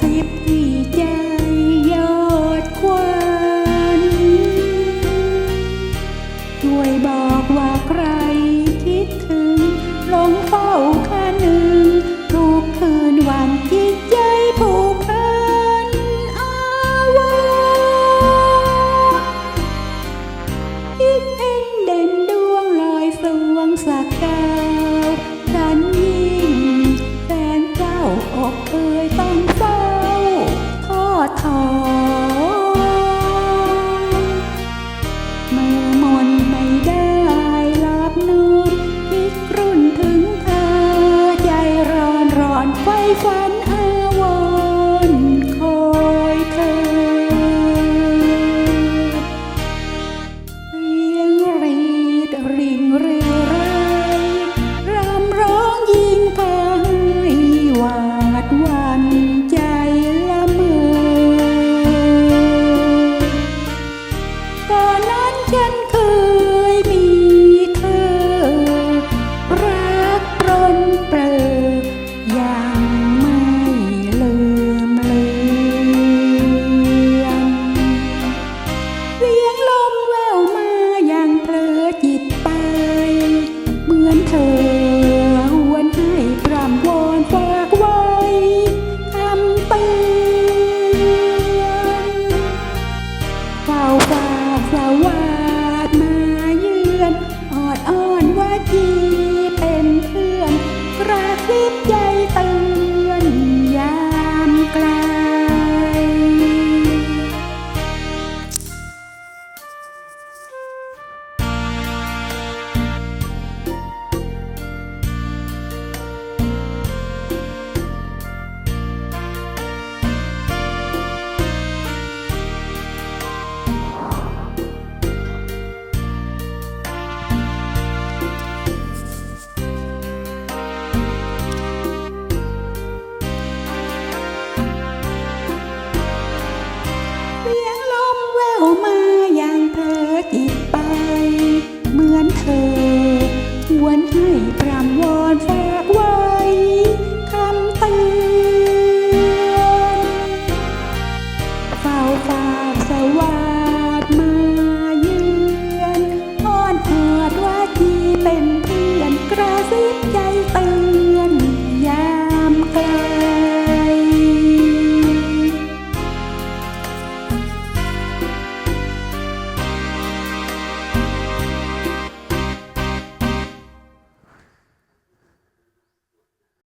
สิบที่ใจยอดควันช่วยบอกว่าใครคิดถึงลงเฝ้าค่าหนึ่งทุกคืนวันจิตใจผูกพันอาวรคิดเองเด่นดวงลอยสวงสักการ Oh. Bye.